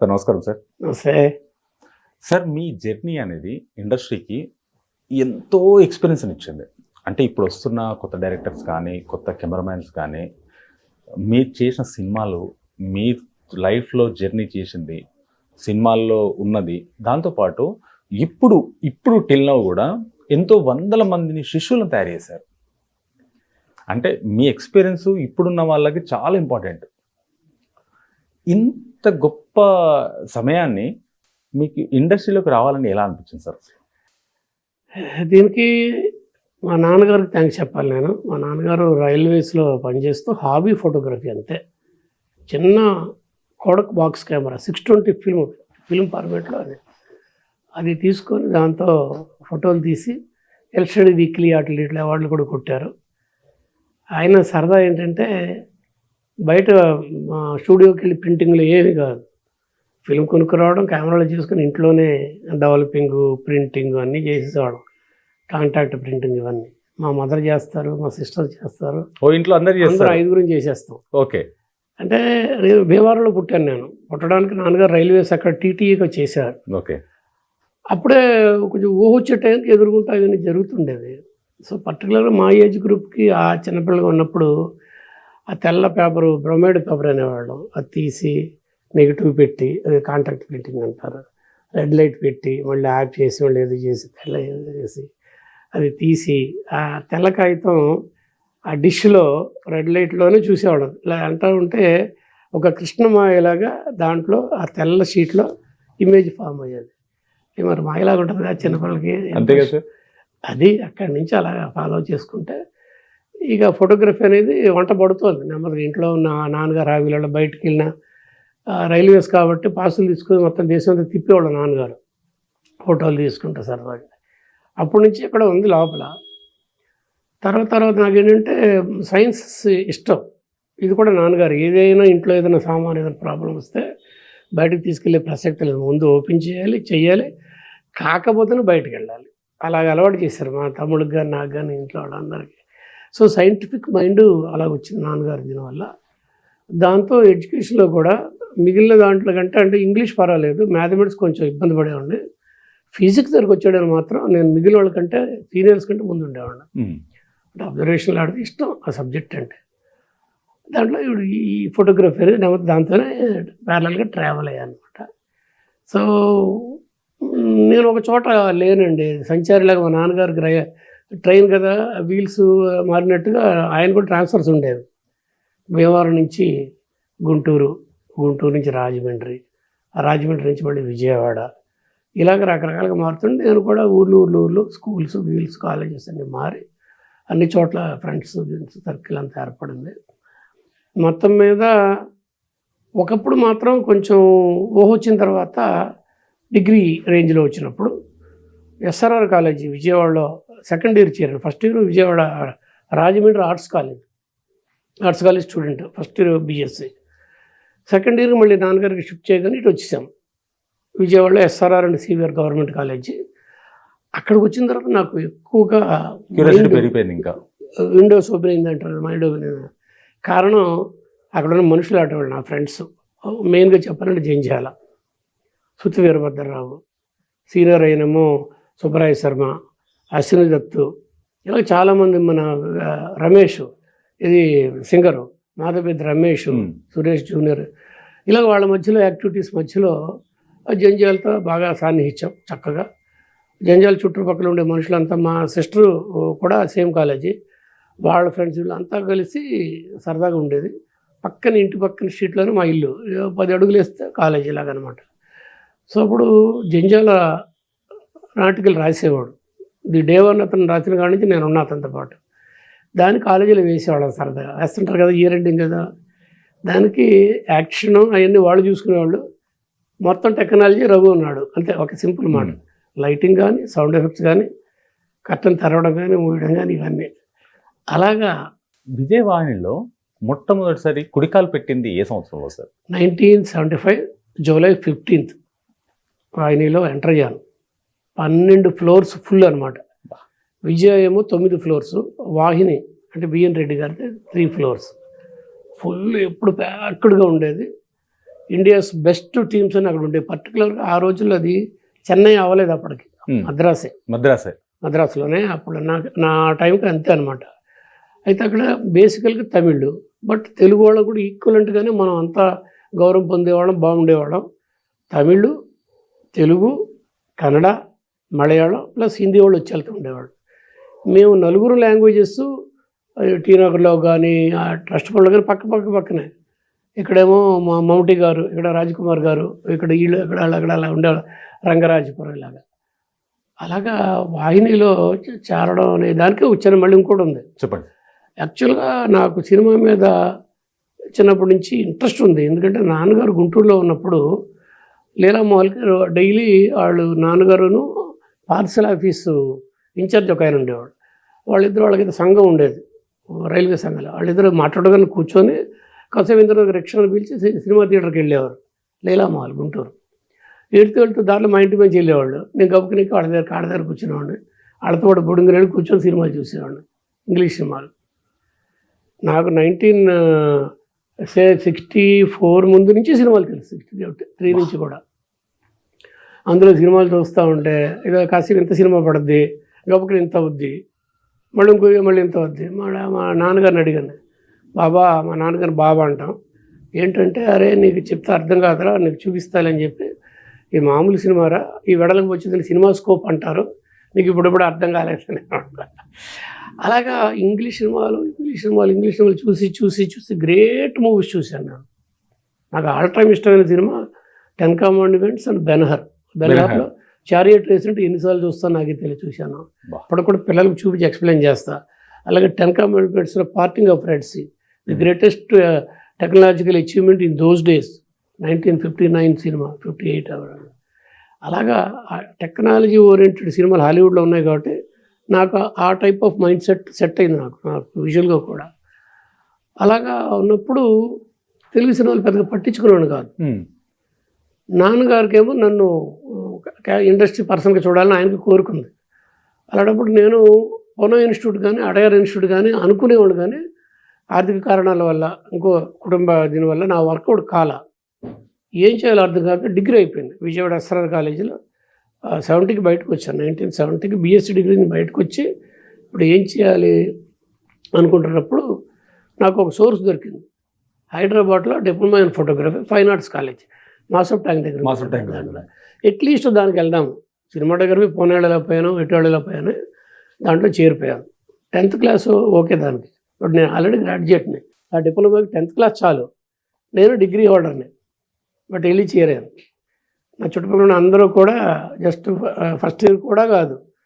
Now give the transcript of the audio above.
Sir నమస్కారం sir. నమస్తే. Sir మీ journey అనేది ఇండస్ట్రీకి ఎంతో ఎక్స్పీరియన్స్ ఇచ్చింది. అంటే ఇప్పుడు వస్తున్న కొత్త డైరెక్టర్స్ కానీ కొత్త కెమెరామ్యాన్స్ కానీ మీరు చేసిన సినిమాలు మీ లైఫ్లో జర్నీ చేసింది సినిమాల్లో ఉన్నది. దాంతోపాటు ఇప్పుడు ఇప్పుడు టిల్ నౌ కూడా ఎంతో వందల మందిని శిష్యులను తయారు చేశారు. అంటే మీ ఎక్స్పీరియన్స్ ఇప్పుడున్న వాళ్ళకి చాలా ఇంపార్టెంట్. ఇంత గొప్ప సమయాన్ని మీకు ఇండస్ట్రీలోకి రావాలని ఎలా అనిపించింది సార్? దీనికి మా నాన్నగారికి థ్యాంక్స్ చెప్పాలి నేను. మా నాన్నగారు రైల్వేస్లో పనిచేస్తూ హాబీ ఫోటోగ్రఫీ అంతే. చిన్న Kodak box camera six twenty film film ఫార్మేట్లో అది. అది తీసుకొని దాంతో ఫోటోలు తీసి ఎల్స్టడీ వీక్లీ అట్లా ఇట్లా అవార్డులు కూడా కొట్టారు. ఆయన సరదా ఏంటంటే బయట మా స్టూడియోకి వెళ్ళి ప్రింటింగ్లో ఏమి కాదు. ఫిల్మ్ కొనుక్కురావడం కెమెరాలో చేసుకుని ఇంట్లోనే డెవలపింగ్ ప్రింటింగ్ అన్నీ చేసేవాడు కాంటాక్ట్ ప్రింటింగ్ ఇవన్నీ. మా మదర్ చేస్తారు మా సిస్టర్ చేస్తారు. ఓ ఇంట్లో అందరు అందరూ చేస్తారు ఐదుగురం చేసేస్తాం. ఓకే. అంటే నేను భీమవరంలో పుట్టాను నేను. పుట్టడానికి నాన్నగారు రైల్వేస్ అక్కడ టీటీఈగా చేశారు. ఓకే. అప్పుడే కొంచెం ఊహ వచ్చే టైంకి ఎదుర్కొంటా ఇవన్నీ జరుగుతుండేది సో పర్టికులర్గా మా ఏజ్ గ్రూప్కి ఆ చిన్నపిల్లగా ఉన్నప్పుడు ఆ తెల్ల పేపరు బ్రొమైడ్ పేపర్ అనేవాళ్ళం. అది తీసి నెగిటివ్ పెట్టి అది కాంటాక్ట్ ప్రింటింగ్ అంటారు. రెడ్ లైట్ పెట్టి మళ్ళీ ఆఫ్ చేసి మళ్ళీ ఏదో చేసి తెల్ల ఏదో చేసి అది తీసి ఆ తెల్ల కాగితం ఆ డిష్లో రెడ్ లైట్లోనే చూసేవాళ్ళం. ఇలా అంటూ ఉంటే ఒక కృష్ణమాయలాగా దాంట్లో ఆ తెల్ల షీట్లో ఇమేజ్ ఫామ్ అయ్యేది. మరి మాయలాగా ఉంటుంది కదా చిన్నపిల్లలకి? అంతే కదా అది అక్కడి నుంచి అలా ఫాలో చేసుకుంటే ఇక ఫోటోగ్రఫీ అనేది వంట పడుతుంది. నెమ్మదిగా ఇంట్లో ఉన్న నాన్నగారు ఆ వీళ్ళ బయటికి వెళ్ళిన రైల్వేస్ కాబట్టి పాసులు తీసుకొని మొత్తం దేశం అంతా తిప్పేవాళ్ళు నాన్నగారు. ఫోటోలు తీసుకుంటా సరదాగా. అప్పటి నుంచి ఇక్కడ ఉంది లోపల. తర్వాత తర్వాత నాకు ఏంటంటే సైన్స్ ఇష్టం. ఇది కూడా నాన్నగారు. ఏదైనా ఇంట్లో ఏదైనా సామాన్ ఏదైనా ప్రాబ్లం వస్తే బయటకు తీసుకెళ్ళే ప్రసక్తి లేదు. ముందు ఓపెన్ చేయాలి చేయాలి కాకపోతేనే బయటకు వెళ్ళాలి. అలాగ అలవాటు చేశారు మా తమ్ముడికి కానీ నాకు కానీ ఇంట్లో వాళ్ళందరికీ. సో సైంటిఫిక్ మైండ్ అలా వచ్చింది నాన్నగారి దీనివల్ల దాంతో ఎడ్యుకేషన్లో కూడా మిగిలిన దాంట్లో కంటే అంటే ఇంగ్లీష్ పర్వాలేదు మ్యాథమెటిక్స్ కొంచెం ఇబ్బంది పడేవాడిని. ఫిజిక్స్ దగ్గరికి వచ్చాడని మాత్రం నేను మిగిలిన వాళ్ళకంటే సీనియర్స్ కంటే ముందు ఉండేవాడిని. అంటే అబ్జర్వేషన్లు ఆడితే ఇష్టం ఆ సబ్జెక్ట్ అంటే. దాంట్లో ఇప్పుడు ఈ ఫోటోగ్రఫీ అనేది దాంతోనే ప్యారలల్గా ట్రావెల్ అయ్యాను అనమాట సో నేను ఒక చోట లేనండి. సంచారిలాగా మా నాన్నగారికి రై ట్రైన్ కదా వీల్స్ మారినట్టుగా ఆయన కూడా ట్రాన్స్ఫర్స్ ఉండేవి. భీమవరం నుంచి గుంటూరు గుంటూరు నుంచి రాజమండ్రి ఆ రాజమండ్రి నుంచి మళ్ళీ విజయవాడ. ఇలాగ రకరకాలుగా మారుతుండే. నేను కూడా ఊర్లు ఊర్లు ఊర్లు స్కూల్స్ వీల్స్ కాలేజెస్ అన్నీ మారి అన్ని చోట్ల ఫ్రెండ్స్ సర్కిల్ అంతా ఏర్పడింది. మొత్తం మీద ఒకప్పుడు మాత్రం కొంచెం ఊహ వచ్చిన తర్వాత డిగ్రీ రేంజ్లో వచ్చినప్పుడు ఎస్ఆర్ఆర్ కాలేజీ విజయవాడలో సెకండ్ ఇయర్ చేరాను first year Vijayawada Rajahmundry arts college. Arts college student first year BSc second year మళ్ళీ నాన్నగారికి షిఫ్ట్ చేయగానే ఇటు వచ్చేసాం. విజయవాడలో SRR and CVR government college. అక్కడికి వచ్చిన తర్వాత నాకు ఎక్కువగా పెరిగిపోయింది ఇంకా. విండోస్ ఓపెన్ అయింది అంటారు మైండ్ ఓపెన్ అయింది. కారణం అక్కడ ఉన్న మనుషులు అటువంటి నా ఫ్రెండ్స్ మెయిన్గా చెప్పాలంటే జంజాల సుత్తి వీరభద్రరావు. సీనియర్ అయినేమో సుబ్బరాయ శర్మ. అశ్విని దత్తు. ఇలా చాలామంది మన రమేష్ ఇది సింగరు మాధవపెద్ద రమేష్. సురేష్ జూనియర్. ఇలా వాళ్ళ మధ్యలో యాక్టివిటీస్ మధ్యలో జంజాలతో బాగా సాన్నిహిత్యం చక్కగా. జంజాల చుట్టుపక్కల ఉండే మనుషులంతా మా సిస్టరు కూడా సేమ్ కాలేజీ. వాళ్ళ ఫ్రెండ్స్ వీళ్ళంతా కలిసి సరదాగా ఉండేది. పక్కన ఇంటి పక్కన స్ట్రీట్లోనే మా ఇల్లు. పది అడుగులు వేస్తే కాలేజీ లాగనమాట. సో అప్పుడు జంజాల నాటికలు రాసేవాడు. ది డే వన్ అతను రాసిన కాడి నుంచి నేను ఉన్నా అతనితో పాటు. దాన్ని కాలేజీలో వేసేవాళ్ళం సరదాగా వేస్తుంటారు కదా ఇయర్ ఎండింగ్ కదా. దానికి యాక్షన్ అవన్నీ వాళ్ళు చూసుకునేవాళ్ళు. మొత్తం టెక్నాలజీ రఘు ఉన్నాడు. అంతే ఒక సింపుల్ మాట. లైటింగ్ కానీ సౌండ్ ఎఫెక్ట్స్ కానీ కట్టన్ తెరవడం కానీ మూయడం కానీ ఇవన్నీ. అలాగా విజయవాహినిలో మొట్టమొదటిసారి కుడికాలు పెట్టింది ఏ సంవత్సరంలో sir? Nineteen seventy five July fifteenth. వాహినిలో enter అయ్యాను. పన్నెండు ఫ్లోర్స్ ఫుల్ అనమాట విజయ ఏమో తొమ్మిది ఫ్లోర్స్ వాహిని అంటే బిఎన్ రెడ్డి గారిది త్రీ ఫ్లోర్స్ ఫుల్ ఎప్పుడు ప్యాక్డ్గా ఉండేది. ఇండియాస్ బెస్ట్ టీమ్స్ అని అక్కడ ఉండే పర్టికులర్గా ఆ రోజుల్లో అది చెన్నై అవ్వలేదు అప్పటికి. Hmm. మద్రాసే. మద్రాసే. మద్రాసులోనే అప్పుడు నా నా టైంకి అంతే అనమాట అయితే అక్కడ బేసికల్గా తమిళ్ బట్ తెలుగు వాళ్ళకు కూడా ఈక్వలెంట్గానే మనం అంతా గౌరవం పొందేవాళ్ళం బాగుండేవాళ్ళం. తమిళ్ తెలుగు కన్నడ మలయాళం ప్లస్ హిందీ వాళ్ళు వచ్చి వెళ్తూ ఉండేవాళ్ళు. మేము నలుగురు లాంగ్వేజెస్ టీనగర్లో కానీ ఆ ట్రస్ట్ పనులు కానీ పక్క పక్క పక్కనే. ఇక్కడేమో మా మమ్మటి గారు ఇక్కడ రాజ్కుమార్ గారు ఇక్కడ వీళ్ళు ఇక్కడ అలా అక్కడ అలా ఉండేవాళ్ళు. రంగరాజపురం ఇలాగా. అలాగా వాహినిలో చేరడం అనే దానికి వచ్చాను. మళ్ళీ ఇంకోటి ఉంది. చెప్పండి. యాక్చువల్గా నాకు సినిమా మీద చిన్నప్పటి నుంచి ఇంట్రెస్ట్ ఉంది. ఎందుకంటే నాన్నగారు గుంటూరులో ఉన్నప్పుడు లీలామోహల్కి రో- డైలీ వాళ్ళు నాన్నగారును పార్సల్ ఆఫీసు ఇన్ఛార్జ్ ఒక ఆయన ఉండేవాడు. వాళ్ళిద్దరు వాళ్ళకి సంఘం ఉండేది రైల్వే సంఘంలో. వాళ్ళిద్దరు మాట్లాడగానే కూర్చొని కాసేపు ఇందరూ రిక్షాను పిలిచి సినిమా థియేటర్కి వెళ్ళేవారు లీలామోహల్ గుంటూరు. వెళ్తూ వెళ్తూ దాంట్లో మా ఇంటి నుంచి వెళ్ళేవాళ్ళు. నేను గబుకుని వాళ్ళ దగ్గర కాళ్ళ దగ్గర కూర్చునేవాడిని. వాళ్ళతో పాటు బుడుంగిరెళ్ళి కూర్చొని సినిమాలు చూసేవాడిని ఇంగ్లీష్ సినిమాలు. నాకు నైన్టీన్ సే సిక్స్టీ ఫోర్ ముందు నుంచి సినిమాలు తెలుసు సిక్స్టీ త్రీ నుంచి కూడా. అందులో సినిమాలు చూస్తూ ఉంటే ఇక కాసేపు ఇంత సినిమా పడుద్ది గబుకుని ఇంత అవుద్ది మళ్ళీ ఇంకో మళ్ళీ ఇంత అవుద్ది. మా మా నాన్నగారిని అడిగాను. బాబా మా నాన్నగారు బాబా అంటాం. ఏంటంటే అరే నీకు చెప్తే అర్థం కాదురా నీకు చూపిస్తాలని చెప్పి ఈ మామూలు సినిమారా? ఈ వెడలకు వచ్చింది సినిమా స్కోప్ అంటారు. నీకు ఇప్పుడు ఇప్పుడు అర్థం కాలేదని అలాగా ఇంగ్లీష్ సినిమాలు ఇంగ్లీష్ సినిమాలు ఇంగ్లీష్ సినిమాలు చూసి చూసి చూసి గ్రేట్ మూవీస్ చూశాను నేను. నాకు ఆల్ టైమ్ ఇష్టమైన cinema ten commandments and Ben Hur. బెనహర్లో chariot రేసినట్టు ఎన్నిసార్లు చూస్తాను నాకే తెలియ చూశాను. అప్పుడు కూడా పిల్లలకు చూపించి ఎక్స్ప్లెయిన్ చేస్తా. అలాగే ten కమాండ్మెంట్స్లో parting of red sea the greatest technological achievement in those days nineteen fifty nine cinema fifty eight అలాగా టెక్నాలజీ ఓరియంటెడ్ సినిమాలు హాలీవుడ్లో ఉన్నాయి కాబట్టి నాకు ఆ type of mind set set అయింది నాకు నాకు విజువల్గా కూడా. అలాగా ఉన్నప్పుడు తెలుగు సినిమాలు పెద్దగా పట్టించుకున్నాను కాదు. నాన్నగారికేమో నన్ను ఇండస్ట్రీ పర్సన్గా చూడాలని ఆయనకి కోరుకుంది. అలాంటప్పుడు నేను పొనో ఇన్స్టిట్యూట్ కానీ అడయార్ ఇన్స్టిట్యూట్ కానీ అనుకునేవాడు కానీ ఆర్థిక కారణాల వల్ల ఇంకో కుటుంబ దీనివల్ల నా వర్కౌట్ కాల. ఏం చేయాలో అర్థం కాక డిగ్రీ అయిపోయింది. విజయవాడ ఎస్ఆర్ఆర్ కాలేజీలో సెవెంటీకి బయటకు వచ్చాను నైన్టీన్ సెవెంటీకి బీఎస్సీ డిగ్రీని బయటకు వచ్చి ఇప్పుడు ఏం చేయాలి అనుకుంటున్నప్పుడు నాకు ఒక సోర్స్ దొరికింది. హైదరాబాద్లో diploma in photography fine arts college. Masab tank దగ్గర మాసప్ ట్యాంక్ దగ్గర. అట్లీస్ట్ దానికి వెళ్దాము సినిమాటోగ్రఫీ పోనేళ్ళలో పోయాను ఎటువాళ్ళలో పోయాను దాంట్లో చేరిపోయాను. టెన్త్ క్లాస్ ఓకే దానికి. బట్ నేను ఆల్రెడీ గ్రాడ్యుయేట్ని ఆ డిప్లొమాకి టెన్త్ క్లాస్ చాలు. నేను డిగ్రీ హోల్డర్ని బట్ వెళ్ళి చేరాను. నా చుట్టుపక్కల ఉన్న అందరూ కూడా జస్ట్ ఫస్ట్ ఇయర్ కూడా కాదు.